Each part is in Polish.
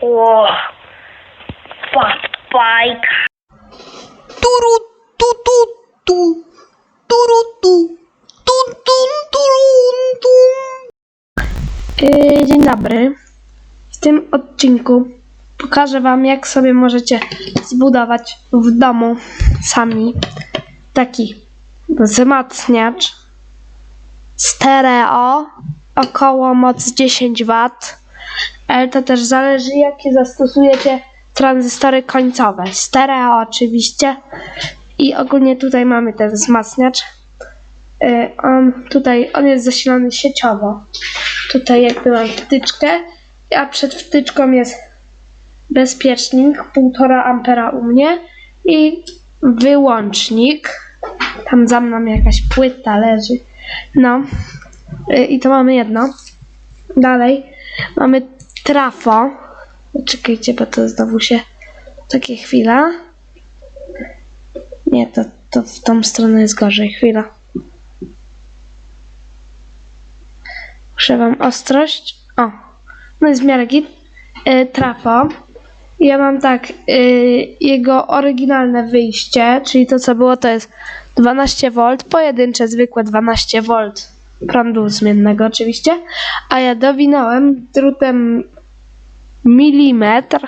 O, bike. Turu, tu, tu, tu. Turu, tu. Tun, tun, turun, tun. Yy, Dzień dobry. W tym odcinku pokażę Wam, jak sobie możecie zbudować w domu sami taki wzmacniacz stereo około moc 10 W. Ale to też zależy, jakie zastosujecie tranzystory końcowe. Stereo oczywiście. I ogólnie tutaj mamy ten wzmacniacz. Yy, On tutaj on jest zasilany sieciowo. Tutaj jakby mam wtyczkę, a przed wtyczką jest bezpiecznik 1,5 ampera u mnie i wyłącznik. Tam za mną jakaś płyta leży. No. Y, I to mamy jedno. Dalej mamy trafo. Czekajcie, bo to znowu się takie chwila. Nie, to, to w tą stronę jest gorzej. Chwila. Muszę wam ostrość. O, no jest w miarę git. Y, trafo. Ja mam tak, y, jego oryginalne wyjście, czyli to co było, to jest 12V, pojedyncze, zwykłe 12V prądu zmiennego oczywiście, a ja dowinąłem drutem milimetr,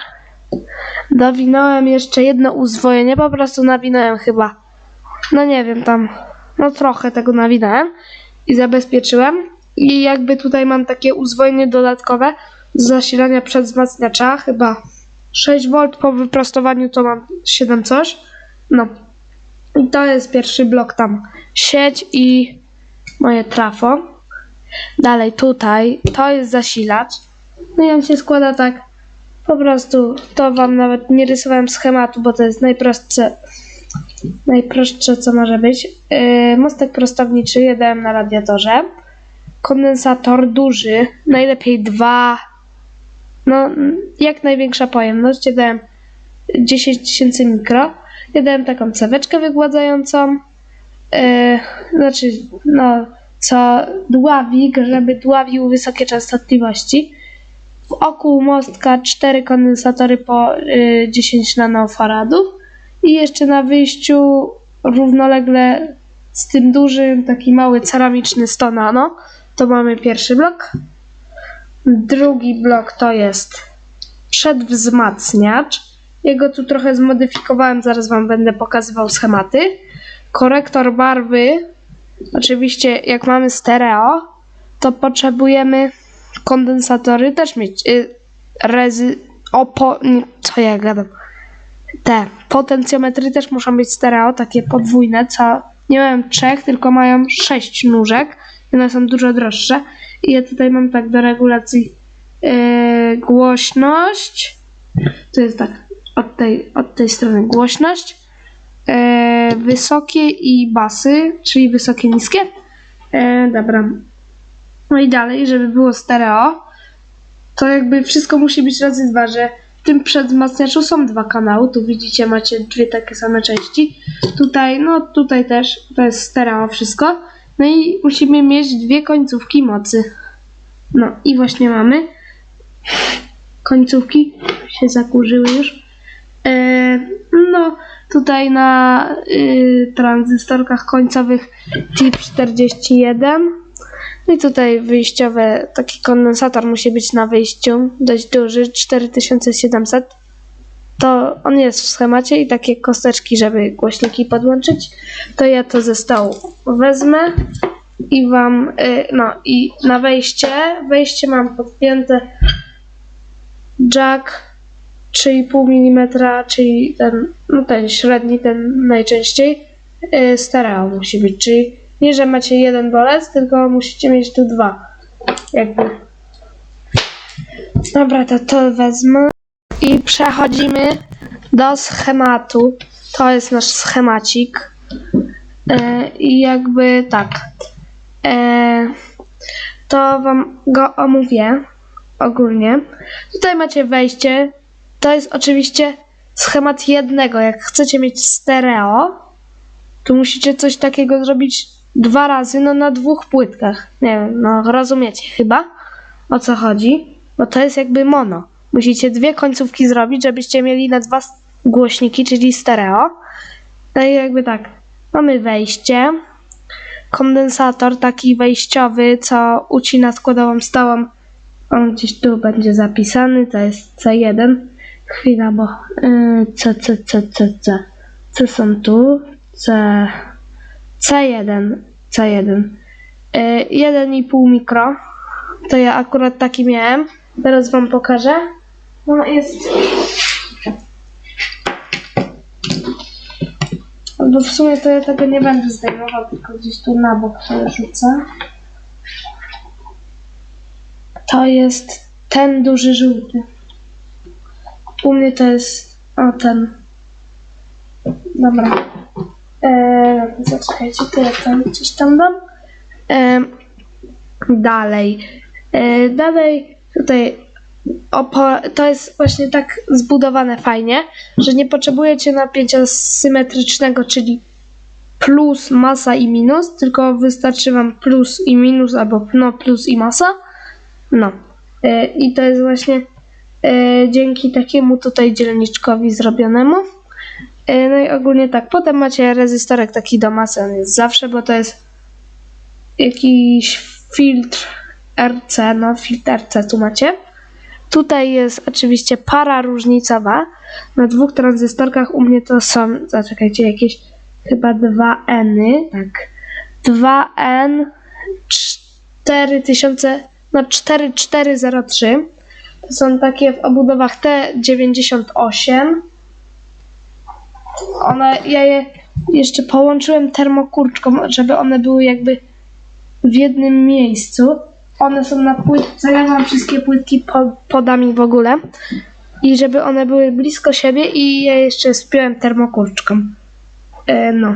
dowinąłem jeszcze jedno uzwojenie, po prostu nawinąłem chyba, no nie wiem, tam, no trochę tego nawinąłem i zabezpieczyłem. I jakby tutaj mam takie uzwojenie dodatkowe z zasilania przedwzmacniacza, chyba 6V po wyprostowaniu to mam 7 coś. No. I to jest pierwszy blok tam. Sieć i moje trafo. Dalej tutaj to jest zasilacz. No i on się składa tak po prostu, to wam nawet nie rysowałem schematu, bo to jest najprostsze najprostsze co może być. Yy, mostek prostowniczy jeden na radiatorze. Kondensator duży, najlepiej dwa, no jak największa pojemność, dałem 10 tysięcy mikro, ja taką ceweczkę wygładzającą, yy, znaczy no co dławik, żeby dławił wysokie częstotliwości. W oku mostka cztery kondensatory po yy, 10 nanofaradów i jeszcze na wyjściu równolegle z tym dużym taki mały ceramiczny 100 nano to mamy pierwszy blok. Drugi blok to jest przedwzmacniacz. Jego tu trochę zmodyfikowałem, zaraz Wam będę pokazywał schematy. Korektor barwy. Oczywiście, jak mamy stereo, to potrzebujemy kondensatory też mieć. Y, rezy, opo, nie, co ja gadam? Te potencjometry też muszą być stereo, takie podwójne, co nie mają trzech, tylko mają sześć nóżek one są dużo droższe. I ja tutaj mam tak do regulacji yy, głośność. To jest tak od tej, od tej strony głośność. Yy, wysokie i basy, czyli wysokie, niskie. Yy, dobra. No i dalej, żeby było stereo, to jakby wszystko musi być razy dwa, że w tym przedwzmacniaczu są dwa kanały. Tu widzicie, macie dwie takie same części. Tutaj, no tutaj też, to jest stereo wszystko. No i musimy mieć dwie końcówki mocy. No i właśnie mamy. Końcówki się zakurzyły już. E, no tutaj na y, tranzystorkach końcowych tip 41. No i tutaj wyjściowe, taki kondensator musi być na wyjściu, dość duży, 4700. To on jest w schemacie i takie kosteczki, żeby głośniki podłączyć. To ja to ze stołu wezmę i wam, y, no i na wejście, wejście mam podpięte jack 3,5 mm, czyli ten, no ten średni, ten najczęściej, y, stereo musi być, czyli nie, że macie jeden bolec, tylko musicie mieć tu dwa, jakby. Dobra, to to wezmę i przechodzimy do schematu. To jest nasz schemacik. E, I jakby tak. E, to wam go omówię ogólnie. Tutaj macie wejście. To jest oczywiście schemat jednego. Jak chcecie mieć stereo, to musicie coś takiego zrobić dwa razy, no na dwóch płytkach. Nie wiem, no rozumiecie chyba o co chodzi, bo to jest jakby mono. Musicie dwie końcówki zrobić, żebyście mieli na dwa głośniki, czyli stereo. No i jakby tak, mamy wejście, kondensator taki wejściowy, co ucina składową stałą. On gdzieś tu będzie zapisany, to jest C1. Chwila, bo yy, C, C, C, C, C. Co są tu? C, C1, C1. Yy, 1,5 mikro. To ja akurat taki miałem. Teraz wam pokażę. No jest. Albo w sumie to ja tego nie będę zdejmował, tylko gdzieś tu na bok sobie rzucę. To jest ten duży żółty. U mnie to jest. O ten. Dobra. Eee, zaczekajcie, tam gdzieś tam dam. Eee, dalej. Eee, dalej tutaj to jest właśnie tak zbudowane fajnie, że nie potrzebujecie napięcia symetrycznego, czyli plus masa i minus, tylko wystarczy wam plus i minus, albo no plus i masa. No. E, I to jest właśnie e, dzięki takiemu tutaj dzielniczkowi zrobionemu. E, No i ogólnie tak. Potem macie rezystorek taki do masy, on jest zawsze, bo to jest jakiś filtr RC, no filtr RC tu macie. Tutaj jest oczywiście para różnicowa. Na dwóch tranzystorkach u mnie to są, zaczekajcie, jakieś chyba 2N, tak. 2N 4000, no 4403. To są takie w obudowach T98. One, ja je jeszcze połączyłem termokurczką, żeby one były jakby w jednym miejscu. One są na płytce, ja mam wszystkie płytki po, podami w ogóle. I żeby one były blisko siebie i ja jeszcze spiąłem termokurczką. E, no.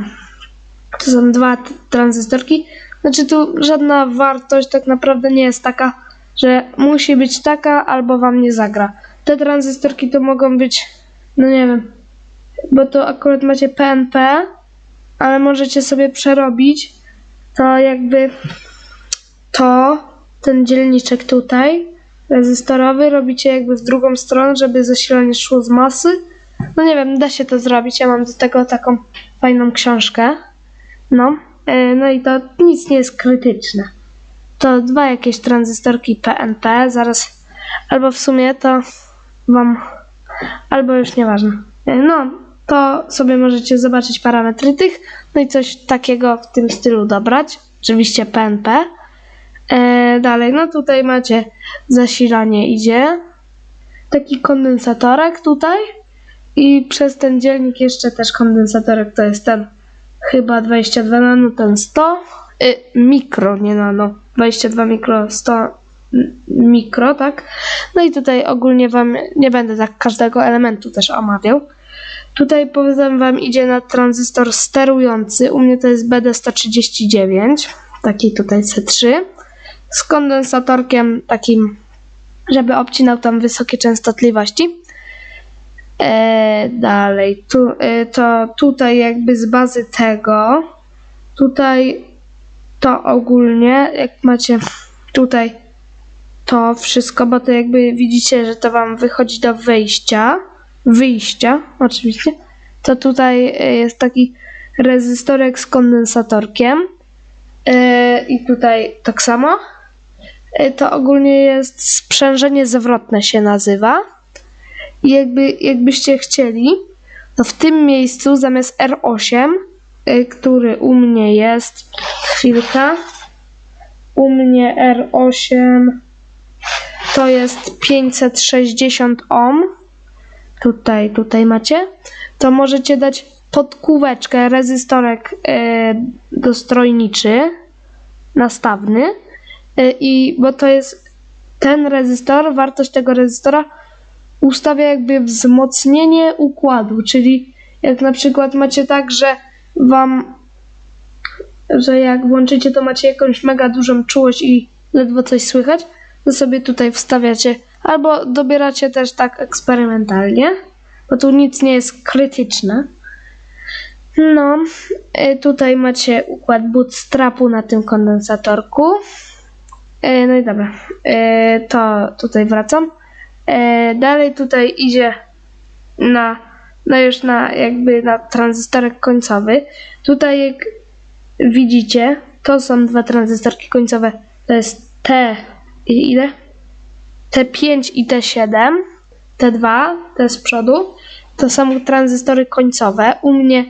To są dwa tranzystorki. Znaczy tu żadna wartość tak naprawdę nie jest taka, że musi być taka albo wam nie zagra. Te tranzystorki to mogą być, no nie wiem, bo to akurat macie PNP, ale możecie sobie przerobić to jakby to, ten dzielniczek tutaj, rezystorowy, robicie jakby w drugą stronę, żeby zasilanie szło z masy. No nie wiem, da się to zrobić. Ja mam do tego taką fajną książkę. No, e, no i to nic nie jest krytyczne. To dwa jakieś tranzystorki PNP, zaraz, albo w sumie to wam, albo już nieważne. E, No, to sobie możecie zobaczyć parametry tych, no i coś takiego w tym stylu dobrać. Oczywiście PNP. E, dalej, no tutaj macie zasilanie idzie. Taki kondensatorek tutaj. I przez ten dzielnik jeszcze też kondensatorek to jest ten chyba 22 nano, ten 100. Y, mikro, nie nano. 22 mikro, 100 m- mikro, tak? No i tutaj ogólnie wam nie będę tak każdego elementu też omawiał. Tutaj powiedzmy wam idzie na tranzystor sterujący. U mnie to jest BD139, taki tutaj C3 z kondensatorkiem takim, żeby obcinał tam wysokie częstotliwości. E, dalej, tu, e, to tutaj jakby z bazy tego, tutaj to ogólnie, jak macie tutaj to wszystko, bo to jakby widzicie, że to wam wychodzi do wyjścia, wyjścia oczywiście, to tutaj e, jest taki rezystorek z kondensatorkiem e, i tutaj tak samo. E, To ogólnie jest sprzężenie zwrotne się nazywa. I jakby, jakbyście chcieli, to w tym miejscu zamiast R8, y, który u mnie jest, chwilkę, u mnie R8 to jest 560 ohm, tutaj, tutaj macie, to możecie dać podkóweczkę, rezystorek y, dostrojniczy, nastawny, y, i bo to jest ten rezystor, wartość tego rezystora ustawia jakby wzmocnienie układu, czyli jak na przykład macie tak, że wam, że jak włączycie, to macie jakąś mega dużą czułość i ledwo coś słychać, to sobie tutaj wstawiacie, albo dobieracie też tak eksperymentalnie, bo tu nic nie jest krytyczne. No, y, tutaj macie układ bootstrapu na tym kondensatorku. Y, No i dobra, y, to tutaj wracam. Dalej tutaj idzie na, no już na jakby na tranzystorek końcowy. Tutaj jak widzicie, to są dwa tranzystorki końcowe. To jest T i ile? T5 i T7. T2, te z przodu. To są tranzystory końcowe. U mnie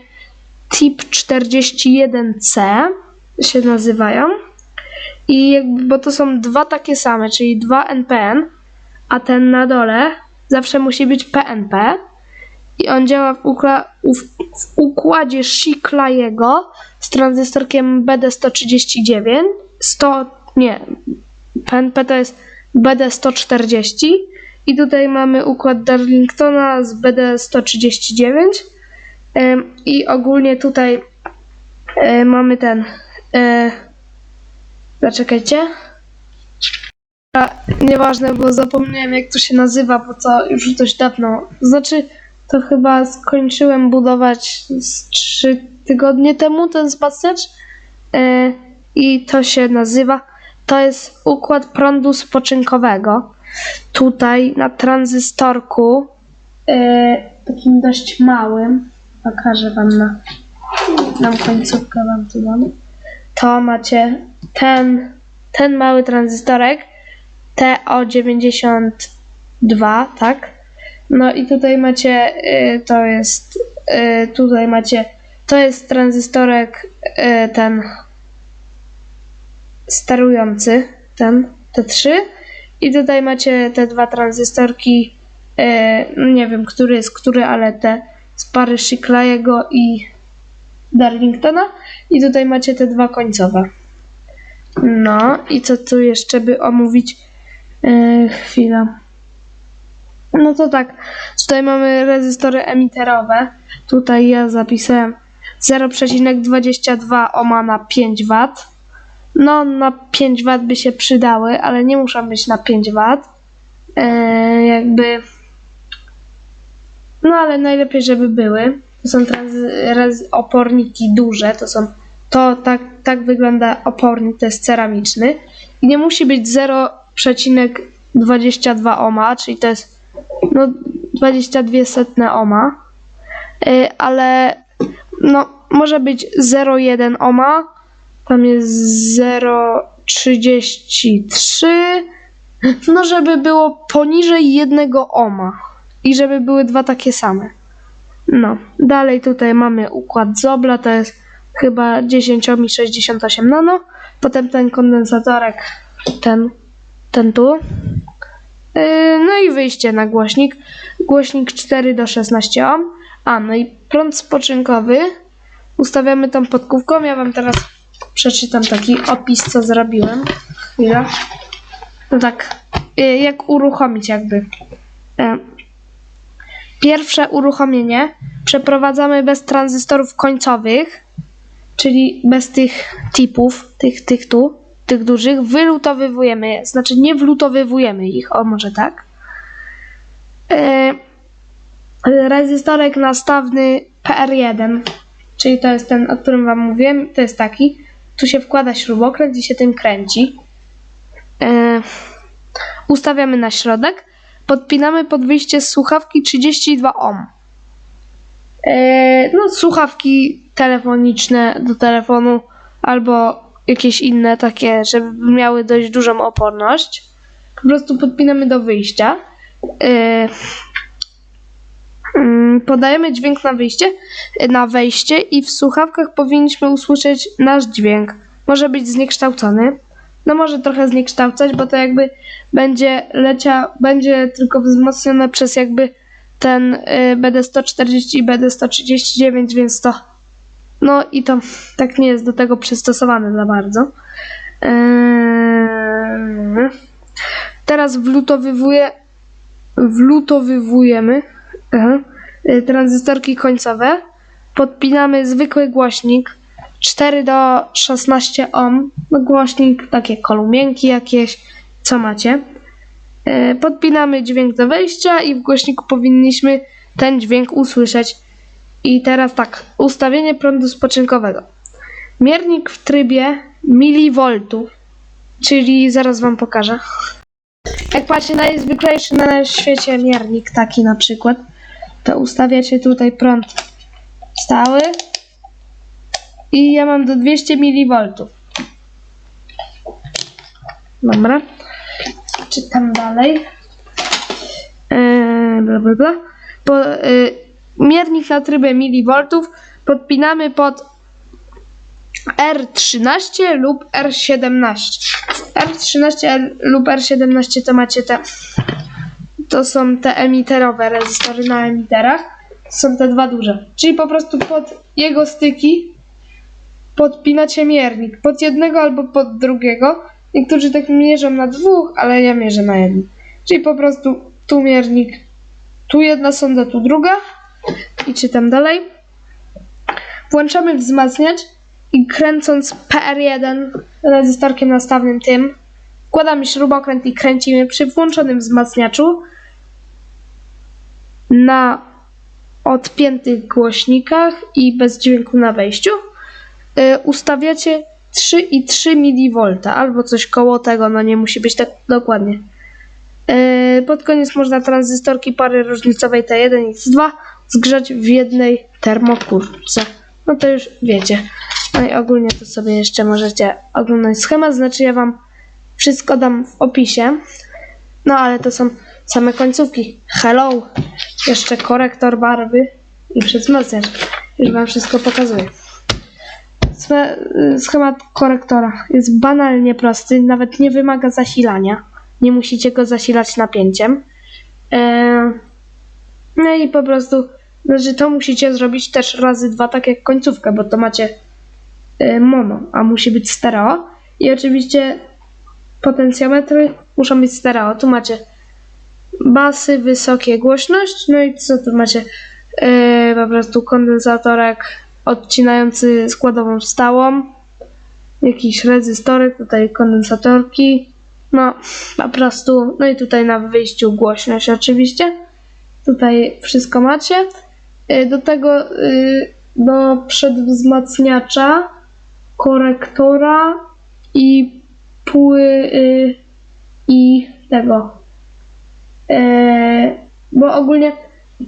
TIP 41C się nazywają. I jakby, bo to są dwa takie same, czyli dwa NPN, a ten na dole zawsze musi być PNP. I on działa w, ukla- w, w układzie z tranzystorkiem BD139. 100, nie, PNP to jest BD140. I tutaj mamy układ Darlingtona z BD139. Ym, I ogólnie tutaj e, mamy ten. E, zaczekajcie. Nieważne, bo zapomniałem jak to się nazywa, bo to już dość dawno. Znaczy, to chyba skończyłem budować z 3 tygodnie temu ten spacerz. E, I to się nazywa. To jest układ prądu spoczynkowego. Tutaj na tranzystorku, e, takim dość małym, pokażę wam na, na końcówkę wam tu dam. To macie ten, ten mały tranzystorek TO92, tak? No i tutaj macie, y, to jest, y, tutaj macie, to jest tranzystorek y, ten sterujący, ten T3 i tutaj macie te dwa tranzystorki, y, nie wiem, który jest który, ale te z pary Shikley'ego i Darlingtona i tutaj macie te dwa końcowe. No i co tu jeszcze by omówić? Yy, chwila. No to tak, tutaj mamy rezystory emiterowe. Tutaj ja zapisałem 0,22 ohma na 5 W. No, na 5 W by się przydały, ale nie muszą być na 5 W. Yy, jakby. No, ale najlepiej, żeby były. To są rez- oporniki duże, to są. To tak, tak wygląda opornik, to jest ceramiczny. I nie musi być 0,22 ohma, czyli to jest no 22 setne ohma, y, ale no może być 0,1 ohma, tam jest 0,33, no żeby było poniżej 1 ohma i żeby były dwa takie same. No, dalej tutaj mamy układ Zobla, to jest chyba 10 ohm i 68 nano, potem ten kondensatorek, ten, ten tu, Yy, No i wyjście na głośnik. Głośnik 4 do 16 ohm. A, no i prąd spoczynkowy. Ustawiamy tą podkówką. Ja wam teraz przeczytam taki opis, co zrobiłem. Chwila. No tak, yy, jak uruchomić jakby. Yy, Pierwsze uruchomienie przeprowadzamy bez tranzystorów końcowych, czyli bez tych tipów, tych, tych tu, tych dużych, wylutowywujemy je, znaczy nie wlutowywujemy ich, o może tak. E, rezystorek nastawny PR1, czyli to jest ten, o którym Wam mówiłem, to jest taki. Tu się wkłada śrubokręt i się tym kręci. E, ustawiamy na środek, podpinamy pod wyjście z słuchawki 32 ohm. E, no, słuchawki telefoniczne do telefonu albo jakieś inne takie, żeby miały dość dużą oporność. Po prostu podpinamy do wyjścia. Mm, podajemy dźwięk na wyjście, na wejście i w słuchawkach powinniśmy usłyszeć nasz dźwięk. Może być zniekształcony. No może trochę zniekształcać, bo to jakby będzie lecia, będzie tylko wzmocnione przez jakby ten y, BD140 i BD139, więc to no i to tak nie jest do tego przystosowane za bardzo. Eee, teraz wlutowywuję, wlutowywujemy aha, y, tranzystorki końcowe. Podpinamy zwykły głośnik 4 do 16 ohm. No głośnik, takie kolumienki jakieś, co macie. E, Podpinamy dźwięk do wejścia i w głośniku powinniśmy ten dźwięk usłyszeć. I teraz tak, ustawienie prądu spoczynkowego. Miernik w trybie milivoltów, czyli zaraz Wam pokażę. jak macie najzwyklejszy na świecie miernik taki na przykład, to ustawiacie tutaj prąd stały i ja mam do 200 mV. Dobra. Czytam dalej. Eee, bla, bla, bla. Po, e, miernik na trybie milivoltów podpinamy pod R13 lub R17. R13 R lub R17 to macie te. To są te emiterowe rezystory na emiterach. Są te dwa duże. Czyli po prostu pod jego styki podpinacie miernik. Pod jednego albo pod drugiego. Niektórzy tak mierzą na dwóch, ale ja mierzę na jednym. Czyli po prostu tu miernik, tu jedna sonda, tu druga. I czytam dalej. Włączamy wzmacniacz i kręcąc PR1 rezystorkiem nastawnym tym, wkładamy śrubokręt i kręcimy przy włączonym wzmacniaczu na odpiętych głośnikach i bez dźwięku na wejściu. Y, ustawiacie 3,3 mV albo coś koło tego, no nie musi być tak dokładnie. Yy, Pod koniec można tranzystorki pary różnicowej T1 i T2 zgrzać w jednej termokurce. No to już wiecie. No i ogólnie to sobie jeszcze możecie oglądać schemat, znaczy ja wam wszystko dam w opisie. No ale to są same końcówki. Hello! Jeszcze korektor barwy i przezmacniacz. Już wam wszystko pokazuję. Y, Schemat korektora jest banalnie prosty, nawet nie wymaga zasilania. Nie musicie go zasilać napięciem. Eee, No i po prostu, znaczy to musicie zrobić też razy dwa, tak jak końcówkę, bo to macie e, mono, a musi być stereo. I oczywiście potencjometry muszą być stereo. Tu macie basy, wysokie głośność, no i co tu macie? E, po prostu kondensatorek odcinający składową stałą, jakiś rezystorek, tutaj kondensatorki, no po prostu, no i tutaj na wyjściu głośność oczywiście. Tutaj wszystko macie. Y, Do tego y, do przedwzmacniacza, korektora i pły y, i tego. E, Bo ogólnie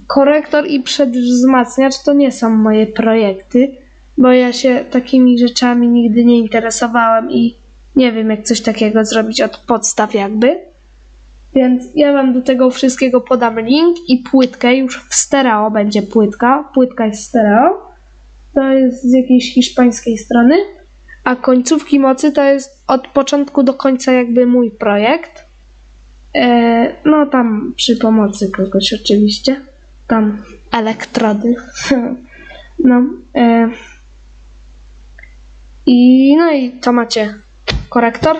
korektor i przedwzmacniacz to nie są moje projekty, bo ja się takimi rzeczami nigdy nie interesowałem i nie wiem jak coś takiego zrobić od podstaw jakby. Więc ja wam do tego wszystkiego podam link i płytkę, już w stereo będzie płytka. Płytka jest stereo. To jest z jakiejś hiszpańskiej strony. A końcówki mocy to jest od początku do końca jakby mój projekt. E, no tam przy pomocy kogoś oczywiście. Tam elektrody. no. E, I no i to macie korektor.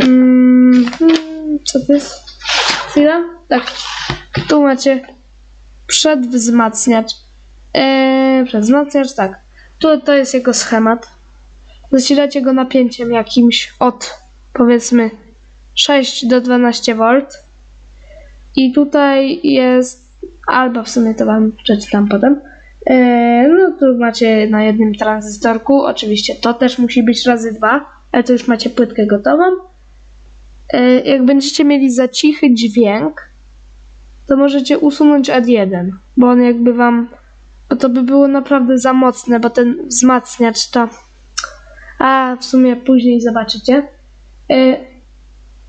Mm, hmm, co to jest? Chwila? Tak. Tu macie przedwzmacniacz. Eee, przedwzmacniacz, tak. Tu to jest jego schemat. Zasilacie go napięciem jakimś od powiedzmy 6 do 12 V. I tutaj jest, albo w sumie to wam przeczytam potem. Eee, no tu macie na jednym tranzystorku, oczywiście to też musi być razy dwa, ale to już macie płytkę gotową. E, jak będziecie mieli za cichy dźwięk, to możecie usunąć ad 1, bo on jakby wam, bo to by było naprawdę za mocne, bo ten wzmacniacz to, a w sumie później zobaczycie, E,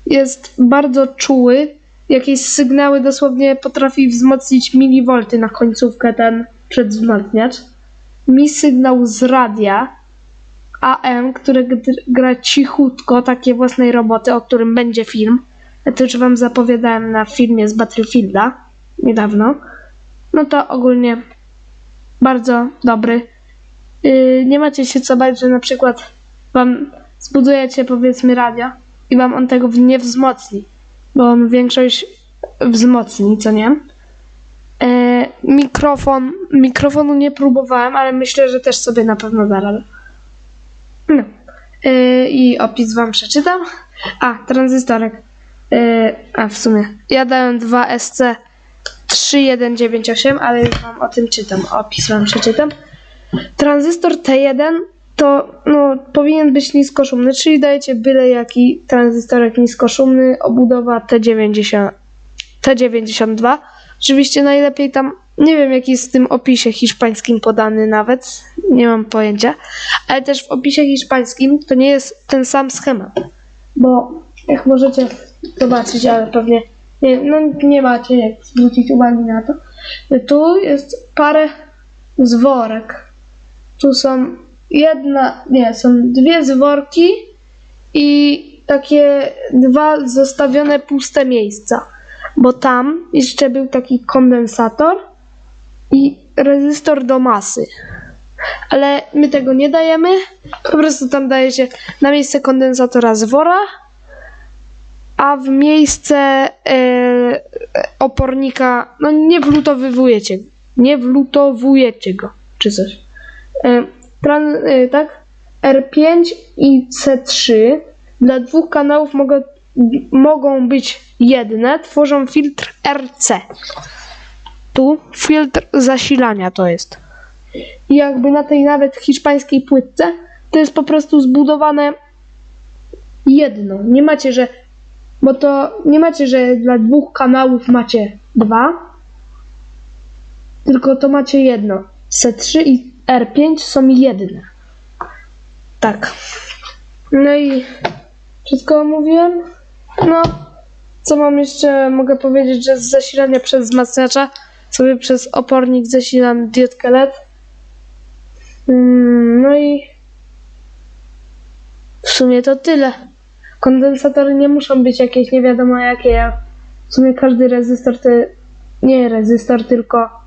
jest bardzo czuły, jakieś sygnały dosłownie potrafi wzmocnić milivolty na końcówkę ten przedwzmacniacz. Mi sygnał z radia, AM, które g- gra cichutko, takie własnej roboty, o którym będzie film. Ja to już wam zapowiadałem na filmie z Battlefielda niedawno. No to ogólnie bardzo dobry. Yy, nie macie się co bać, że na przykład wam zbudujecie powiedzmy radio i wam on tego nie wzmocni, bo on większość wzmocni, co nie? E, mikrofon, mikrofonu nie próbowałem, ale myślę, że też sobie na pewno da radę. No. Yy, I opis wam przeczytam. A, tranzystorek. Yy, a w sumie. Ja dałem 2 SC 3198, ale już wam o tym czytam. Opis wam przeczytam. Tranzystor T1 to no, powinien być niskoszumny, czyli dajecie byle jaki tranzystorek niskoszumny, obudowa T90, T92. Oczywiście najlepiej tam, nie wiem jaki jest w tym opisie hiszpańskim podany nawet, nie mam pojęcia, ale też w opisie hiszpańskim to nie jest ten sam schemat, bo jak możecie zobaczyć, ale pewnie nie, no, nie macie jak zwrócić uwagi na to, tu jest parę zworek. Tu są jedna, nie, są dwie zworki i takie dwa zostawione puste miejsca. Bo tam jeszcze był taki kondensator i rezystor do masy. Ale my tego nie dajemy. Po prostu tam daje się na miejsce kondensatora zwora, a w miejsce e, opornika, no nie wlutowujecie, nie wlutowujecie go, czy coś. E, tran, e, tak? R5 i C3 dla dwóch kanałów mogą, mogą być jedne, tworzą filtr RC. Tu filtr zasilania to jest. I jakby na tej nawet hiszpańskiej płytce to jest po prostu zbudowane jedno. Nie macie, że bo to nie macie, że dla dwóch kanałów macie dwa, tylko to macie jedno. C3 i R5 są jedne. Tak. No i wszystko mówiłem? No, co mam jeszcze? Mogę powiedzieć, że z zasilania przez wzmacniacza sobie przez opornik zasilam diodkę LED. Mm, No i w sumie to tyle. Kondensatory nie muszą być jakieś nie wiadomo jakie. Ja w sumie każdy rezystor to nie rezystor, tylko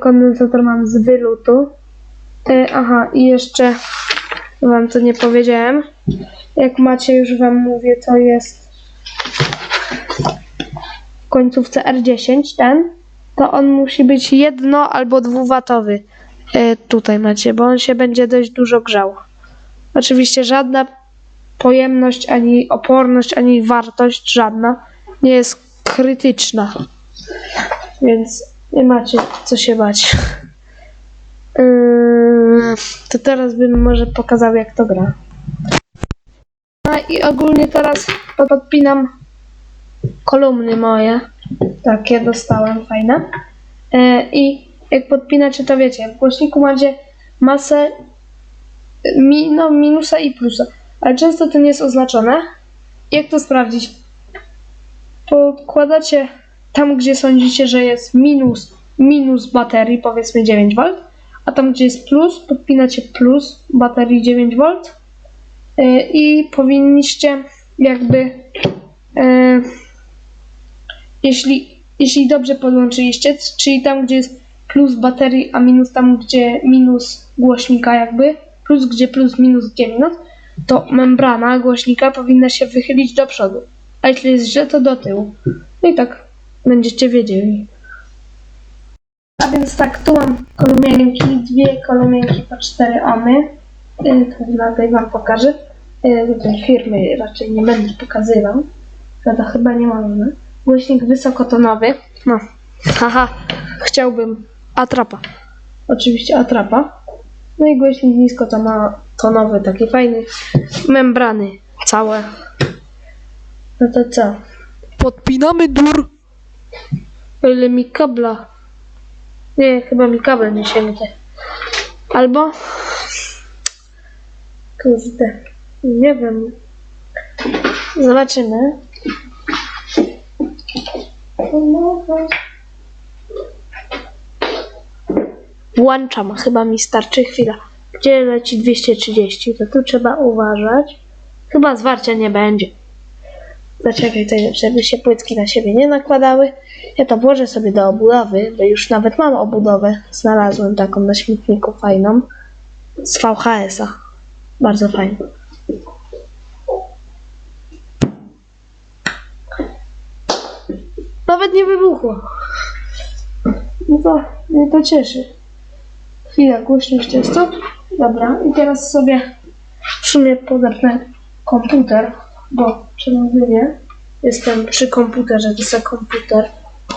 kondensator mam z wylutu. E, aha, i jeszcze wam to nie powiedziałem. Jak macie, już wam mówię, to jest w końcówce R10 ten, to on musi być jedno albo dwuwatowy. E, tutaj macie, bo on się będzie dość dużo grzał. Oczywiście żadna pojemność, ani oporność, ani wartość żadna nie jest krytyczna. Więc nie macie co się bać. Yy, to teraz bym może pokazał jak to gra. No i ogólnie teraz podpinam kolumny moje. Takie dostałem fajne. Yy, I jak podpinacie to wiecie, w głośniku macie masę mi, no, minusa i plusa, ale często to nie jest oznaczone. Jak to sprawdzić? Podkładacie tam, gdzie sądzicie, że jest minus, minus baterii, powiedzmy 9V, a tam, gdzie jest plus, podpinacie plus baterii 9V yy, i powinniście jakby yy, jeśli, jeśli dobrze podłączyliście, czyli tam, gdzie jest plus baterii, a minus tam, gdzie minus głośnika jakby, plus gdzie plus, minus gdzie minus, to membrana głośnika powinna się wychylić do przodu. A jeśli jest źle, to do tyłu. No i tak będziecie wiedzieli. A więc tak, tu mam kolumienki, dwie kolumienki po 4 ohmy. Yy, To na tej wam pokażę. Yy, Tutaj firmy raczej nie będę pokazywał. No to chyba nie mamy. Głośnik wysokotonowy. No, haha, chciałbym atrapa. Oczywiście atrapa. No i głośnik niskotonowy, taki fajny. Membrany całe. No to co? Podpinamy dur. O ile mi kabla. Nie, chyba mi kabel nie sięgnie. Albo. Kurde. Nie wiem. Zobaczymy. Włączam, chyba mi starczy chwila. Gdzie leci 230? To tu trzeba uważać. Chyba zwarcia nie będzie. Zaczekaj żeby się płytki na siebie nie nakładały. Ja to włożę sobie do obudowy, bo już nawet mam obudowę. Znalazłem taką na śmietniku fajną. Z VHS-a. Bardzo fajną. Nawet nie wybuchło. No to mnie to cieszy. Chwila, głośność jest to. Dobra, i teraz sobie w sumie podepnę komputer, bo czemu by nie? Jestem przy komputerze, to sobie komputer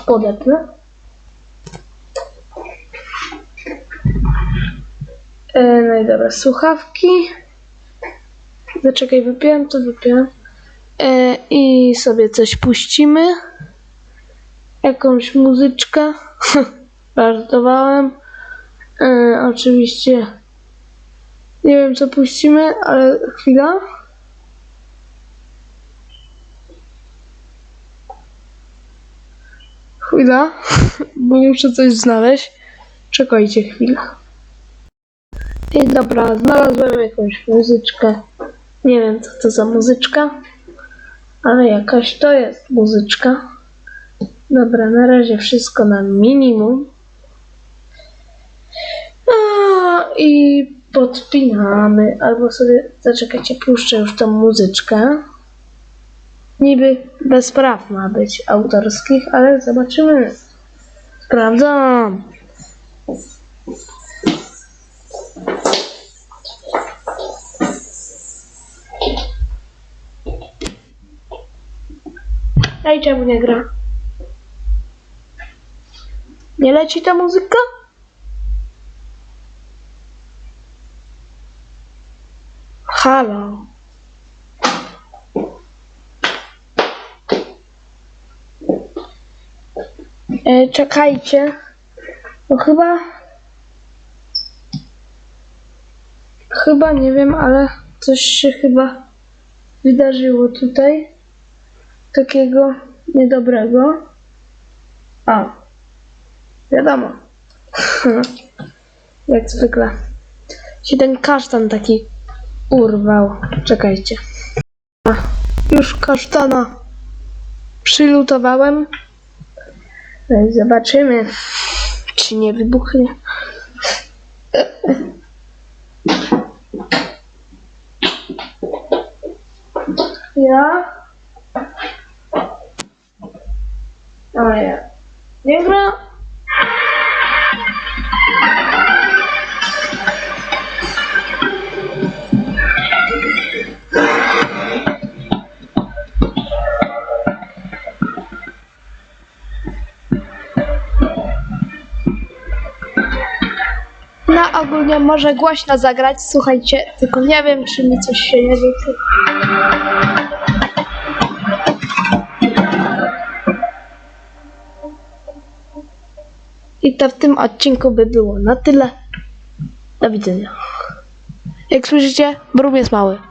podepnę. E, no i dobra, słuchawki. Zaczekaj, wypiłem to, wypiłem. E, I sobie coś puścimy. Jakąś muzyczkę. Żartowałem. E, oczywiście nie wiem co puścimy, ale chwila. Chwila, bo muszę coś znaleźć. Czekajcie chwilę. I dobra, znalazłem jakąś muzyczkę. Nie wiem co to za muzyczka, ale jakaś to jest muzyczka. Dobra, na razie wszystko na minimum. A, I podpinamy, albo sobie, zaczekajcie, puszczę już tą muzyczkę. Niby bez praw ma być autorskich, ale zobaczymy. Sprawdzam. Ej, czemu nie gra? Nie leci ta muzyka? Halo. E, czekajcie. No chyba. Chyba nie wiem, ale coś się chyba wydarzyło tutaj. Takiego niedobrego. A. Wiadomo. Jak zwykle. Się ten kasztan taki urwał. Czekajcie. Już kasztana przylutowałem. Zobaczymy, czy nie wybuchnie. Ja? O ja. Nie gra? Może głośno zagrać, słuchajcie, tylko nie wiem, czy mi coś się nie wypnie. I to w tym odcinku by było na tyle. Do widzenia. Jak słyszycie, brud jest mały.